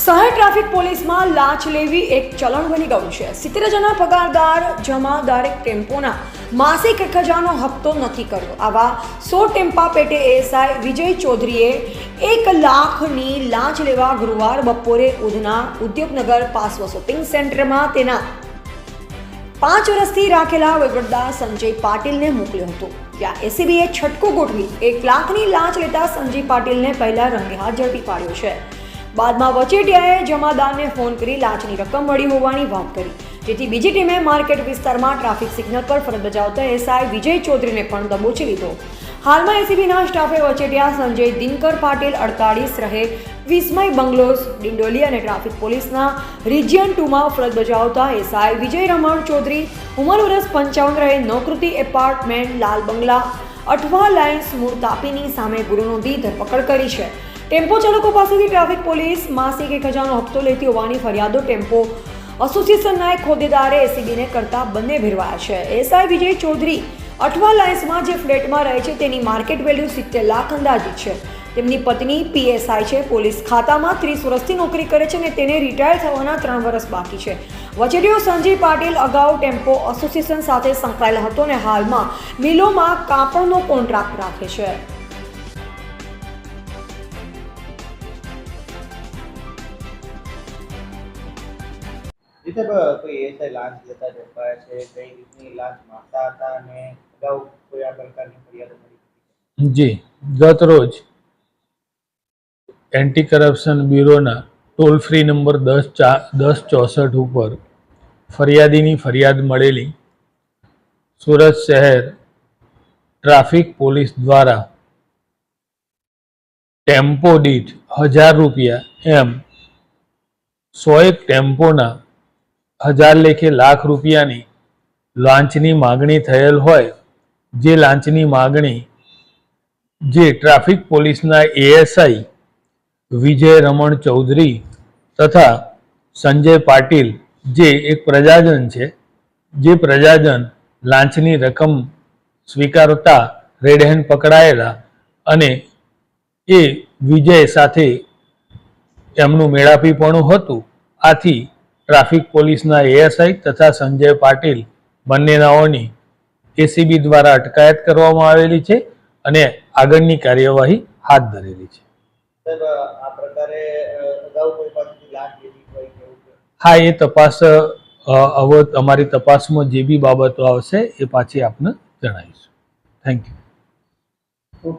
શહેર ટ્રાફિક પોલીસમાં લાંચ લેવી એક ચલણ બની ગયું છે. સિત્તેર જણા પગારદાર દરેક ટેમ્પોના માસિક એક હજારનો હપ્તો નક્કી કર્યો. આવા સો ટેમ્પા પેટે એએસઆઈ વિજય ચૌધરીએ એક લાખની લાંચ લેવા ગુરુવાર બપોરે ઉધના ઉદ્યોગનગર પાસવો શોપિંગ સેન્ટરમાં તેના પાંચ વર્ષથી રાખેલા વહીવટદાર સંજય પાટીલને મોકલ્યો હતો. ત્યાં એસીબીએ છટકો ગોઠવી એક લાખની લાંચ લેતા સંજય પાટીલને પહેલા રંગે હાથ ઝડપી પાડ્યો છે. બાદમાં વચેટિયાએ જમાદારને ફોન કરી લાંચની રકમ મળી હોવાની વાત કરી. જેથી બીજી ટીમે માર્કેટ વિસ્તારમાં ટ્રાફિક સિગ્નલ પર ફરજ બજાવતા એસઆઈ વિજય ચૌધરીને પણ દબોચી લીધો. હાલમાં એસીબીના સ્ટાફે વચેટિયા સંજય દિનકર પાટીલ અડતાળીસ રહે વિસ્મય બંગલોઝ, ડિંડોલી અને ટ્રાફિક પોલીસના રિજિયન ટુમાં ફરજ બજાવતા એસઆઈ વિજય રમણ ચૌધરી, ઉંમર વર્ષ પંચાવન રહે નોકૃતિ એપાર્ટમેન્ટ, લાલ બંગલા, અઠવા લાઇન્સ, મૂળ તાપીની સામે ગુરુ નોંધી ધરપકડ કરી છે. ટેમ્પો ચાલકો પાસેથી ટ્રાફિક પોલીસ માસિક એક હજારનો હપ્તો લેતી હોવાની ફરિયાદો ટેમ્પો એસોસિએશનના એક હોદ્દેદારે એસીબીને કરતા બંને ભેરવાયા છે. એસઆઈ વિજય ચૌધરી અઠવા લાયન્સમાં જે ફ્લેટમાં રહે છે તેની માર્કેટ વેલ્યુ સિત્તેર લાખ અંદાજિત છે. તેમની પત્ની પીએસઆઈ છે. પોલીસ ખાતામાં ત્રીસ વર્ષથી નોકરી કરે છે અને તેને રિટાયર થવાના ત્રણ વર્ષ બાકી છે. વચેટીઓ સંજય પાટીલ અગાઉ ટેમ્પો એસોસિએશન સાથે સંકળાયેલો હતો અને હાલમાં મિલોમાં કાપડનો કોન્ટ્રાક્ટ રાખે છે. રીતે બ- કોઈ એસઆઈ લાંચ લેતા ઝડપાયા છે, કઈ રીતની લાંચ માંગતા હતા અને અગાઉ કોઈ આ પ્રકારની ફરિયાદો મળી જી ગત રોજ એન્ટી કરપ્શન બ્યુરોના ટોલ ફ્રી નંબર દસ ચા, દસ ચોસઠ ઉપર ફરિયાદીની ફરિયાદ મળેલી. સુરત શહેર ટ્રાફિક પોલીસ દ્વારા ટેમ્પો દીઠ હજાર રૂપિયા એમ સો એક ટેમ્પોના હજાર લેખે લાખ રૂપિયાની લાંચની માગણી થયેલ હોય, જે લાંચની માગણી, જે ટ્રાફિક પોલીસના એએસઆઈ વિજય રમણ ચૌધરી તથા સંજય પાટીલ, જે એક પ્રજાજન છે, જે પ્રજાજન લાંચની રકમ સ્વીકારતા રેડ પકડાયેલા અને એ વિજય સાથે એમનું મેળાપીપણું હતું. આથી ટ્રાફિક પોલીસના એએસઆઈ તથા સંજય પાટીલ બંનેનાઓની એસીબી દ્વારા અટકાયત કરવામાં આવેલી છે અને આગળની કાર્યવાહી હાથ ધરેલી છે. હા એ તપાસ હવે અમારી તપાસમાં જે બી બાબતો આવશે એ પાછી આપને જણાવીશું. Thank you